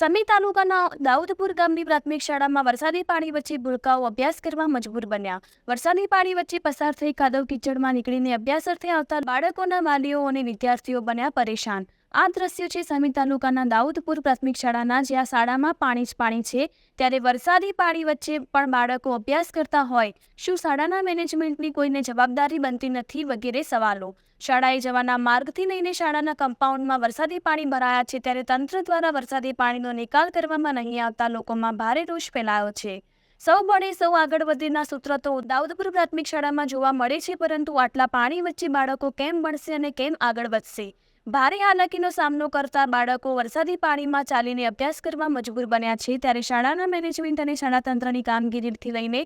સમી તાલુકાના દાઉદપુર ગામની પ્રાથમિક શાળામાં વરસાદી પાણી વચ્ચે ભૂલકાઓ અભ્યાસ કરવા મજબૂર બન્યા. વરસાદી પાણી વચ્ચે પસાર થઈ કાદવ કીચડમાં નીકળીને અભ્યાસ અર્થે આવતા બાળકોના વાલીઓ અને વિદ્યાર્થીઓ બન્યા પરેશાન. આ દ્રશ્ય છે સમી તાલુકાના દાઉદપુર પ્રાથમિક શાળાના, જ્યાં શાળામાં પાણી જ પાણી છે. ત્યારે વરસાદી પાણી વચ્ચે પણ બાળકો અભ્યાસ કરતા હોય. શું શાળાના મેનેજમેન્ટની કોઈને જવાબદારી બનતી નથી વગેરે સવાલો. શાળાએ જવાના માર્ગથી લઈને શાળાના કમ્પાઉન્ડમાં વરસાદી પાણી ભરાયા છે ત્યારે તંત્ર દ્વારા વરસાદી પાણીનો નિકાલ કરવામાં નહીં આવતા લોકોમાં ભારે રોષ ફેલાયો છે. સૌ બળે સૌ આગળ વધીના સૂત્ર તો દાઉદપુર પ્રાથમિક શાળામાં જોવા મળે છે, પરંતુ આટલા પાણી વચ્ચે બાળકો કેમ ભણશે અને કેમ આગળ વધશે? ભારે હાલાકીનો સામનો કરતા બાળકો વરસાદી પાણીમાં ચાલીને અભ્યાસ કરવા મજબૂર બન્યા છે. ત્યારે શાળાના મેનેજમેન્ટ અને શાળા તંત્રની કામગીરીથી લઈને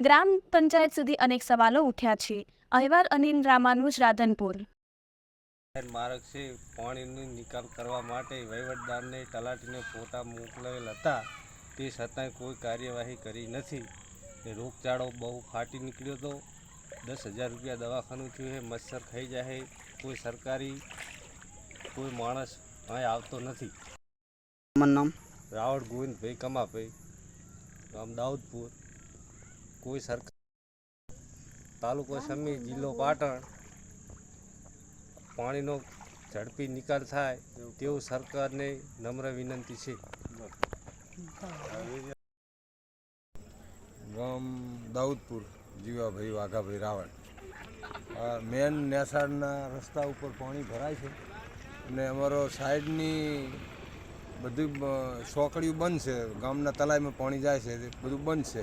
ગ્રામ પંચાયત સુધી અનેક સવાલો ઉઠ્યા છે. અહેવાલ અનિલ રામાનુજ, રાધનપુર. માર્ગ છે, પાણીનો નિકાલ કરવા માટે વહીવટદારને તલાટીને ફોટા મોકલેલ હતા. તે છતાંય કોઈ કાર્યવાહી કરી નથી. રોગચાળો બહુ ફાટી નીકળ્યો હતો દસ હજાર રૂપિયા દવાખાનું થયું છે મચ્છર ખાઈ જાય કોઈ સરકારી કોઈ માણસ અહીં આવતો નથી. રાવણ નામ? રાવળ ગોવિંદભાઈ કમાભાઈ. ગામ દાઉદપુર. કોઈ સરકાર તાલુકો સમી જિલ્લો પાટણ. પાણીનો ઝડપી નિકાલ થાય તેવું સરકારને નમ્ર વિનંતી છે. ગામ દાઉદપુર જીવાભાઈ વાઘાભાઈ રાવળ. મેન નેસાડના રસ્તા ઉપર પાણી ભરાય છે. અને અમારો સાઈડની બધું સોકડીયું બંધ છે. ગામના તલાઈમાં પાણી જાય છે, બધું બંધ છે.